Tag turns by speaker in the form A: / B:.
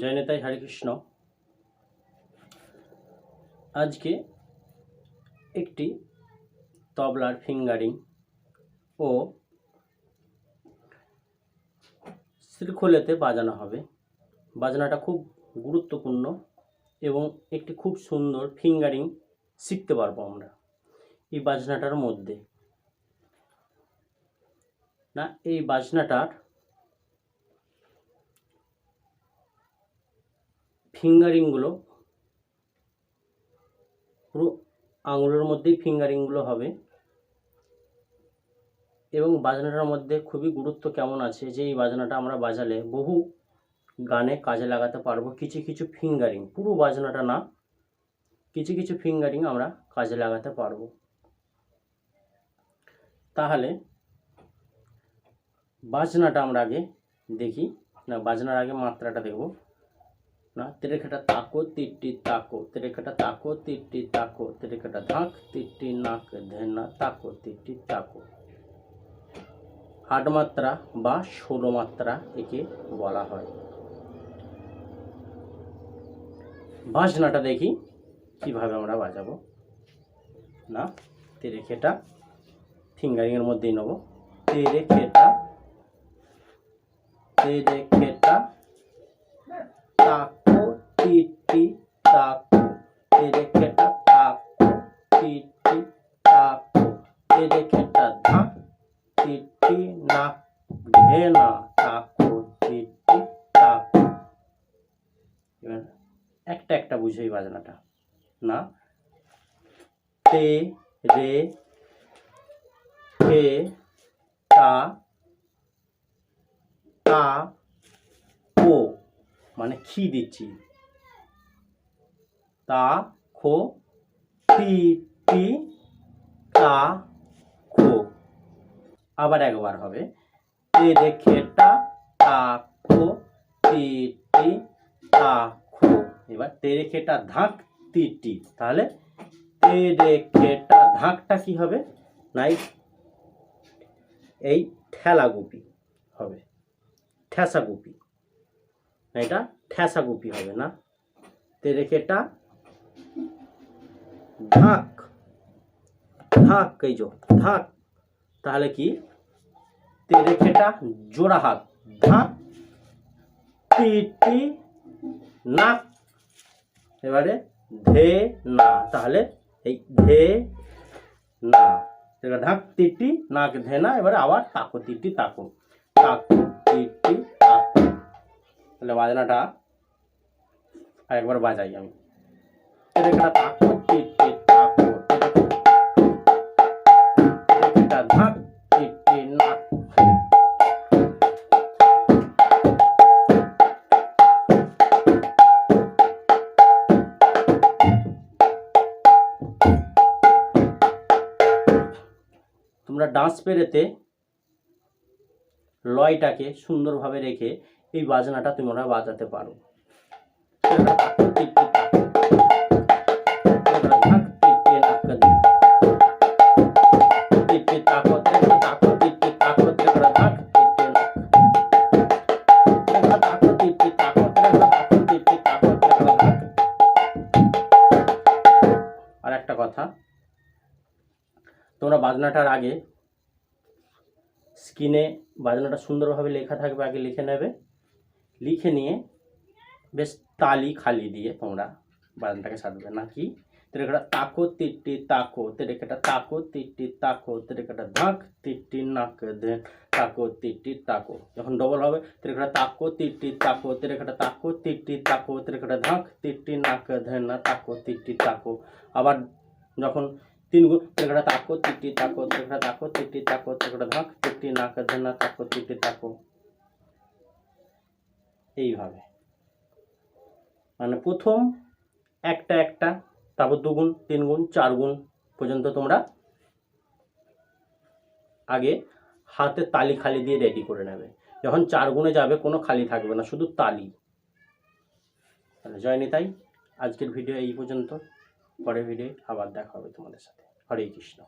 A: জয় নেতাই হরে কৃষ্ণ। আজকে একটি তবলার ফিঙ্গারিং ও শ্রীখোলেতে বাজানো হবে। বাজনাটা খুব গুরুত্বপূর্ণ এবং একটি খুব সুন্দর ফিঙ্গারিং শিখতে পারব আমরা এই বাজনাটার মধ্যে। না, এই বাজনাটার ফিঙ্গারিংগুলো, পুরো আঙুলের মধ্যেই ফিঙ্গারিংগুলো হবে। এবং বাজনাটার মধ্যে খুবই গুরুত্ব কেমন আছে, যে এই বাজনাটা আমরা বাজালে বহু গানে কাজে লাগাতে পারব। কিছু কিছু ফিঙ্গারিং, পুরো বাজনাটা না, কিছু কিছু ফিঙ্গারিং আমরা কাজে লাগাতে পারব। তাহলে বাজনাটা আমরা আগে দেখি, না বাজনার আগে মাত্রাটা দেখব। না? তেরেখাটা তাকো, তিরটি তাকো। তেরেখাটা তাকো, তিরটি তাকো। তেরেখাটা ধাক, তিরটি নাক, ধেনা, তাকো, তিরটি তাকো। আট মাত্রা বা ষোলো মাত্রা একে বলা হয়। বাজনাটা দেখি কীভাবে আমরা বাজাবো। না, তেরেখেটা ফিঙ্গারিংয়ের মধ্যেই নেব। তেরেখেটা তেরেখেটা টিটি নাক ঘেনা তাকো টিটি তাকো এবার একটা একটা বুঝে এই বাজনাটা না তে রে হে তা তা ও মানে খি দিচ্ছি তা খো তি তি তা খো আবার একবার হবে। তে রেখে টা তা খো তি তি তা খো। এবার তে রেখেটা ধাক, তি, টি। তাহলে তে রেখেটা ধাকটা কি হবে? নাই এই ঠেলা গুপি হবে। ঠেসা গুপি এটা ঠেসা গুপি হবে না। তে রেখেটা ধাক। ধাক, এই যো, ধাক। তাহলে কি? তে রেখেটা জোড়া হাত ধাক টি টি নাক এবারে ধে, না। তাহলে এই ধে, না। এবার ধাক তিটি নাক ধে না। এবারে আবার তাকো তিটি তাকো। তাকো তিটি তাকো। তাহলে বাজনাটা আরেকবার বাজাই আমি। এটা তাকো তোমরা ডান্স পেরেতে লয়টাকে সুন্দরভাবে রেখে এই বাজনাটা তোমরা বাজাতে পারো। তোমরা বাজনাটার আগে স্ক্রিনে বাজনাটা সুন্দরভাবে লেখা থাকবে, আগে লিখে নেবে। লিখে নিয়ে বেশ তালি খালি দিয়ে তোমরা বাজনাটাকে সাজবে। নাকি? তেরেকাটা তাকো, তিট্টি তাকো তেরেকাটা তাকো, তিট্টি তাকো তেরেকাটা ধাক, তিট্টি নাক দেন তাকো, তিট্টি তাকো। যখন ডবল হবে তেরেকাটা তাকো, তিট্টি তাকো তেরেকাটা তাকো, তিট্টি তাকো তেরেকাটা ধাক, তিট্টি নাক দেন না তাকো, তিট্টি তাকো। আবার যখন তিন গুণ তেরেকাটা তাকো তিট্টি তাকো তেরেকাটা তাকো তিট্টি তাকো তেরেকাটা ধাক তিট্টি নাক দেন না তাকো তিট্টি তাকো। এইভাবে। মানে প্রথম একটা একটা, তারপর দুগুণ, তিন গুণ, চার গুণ পর্যন্ত তোমরা আগে হাতে তালি খালি দিয়ে রেডি করে নেবে। যখন চার গুণে যাবে, কোনো খালি থাকবে না, শুধু তালি। তাহলে জয় নিতাই। আজকের ভিডিও এই পর্যন্ত। পরের ভিডিও আবার দেখা হবে তোমাদের সাথে। হরে কৃষ্ণ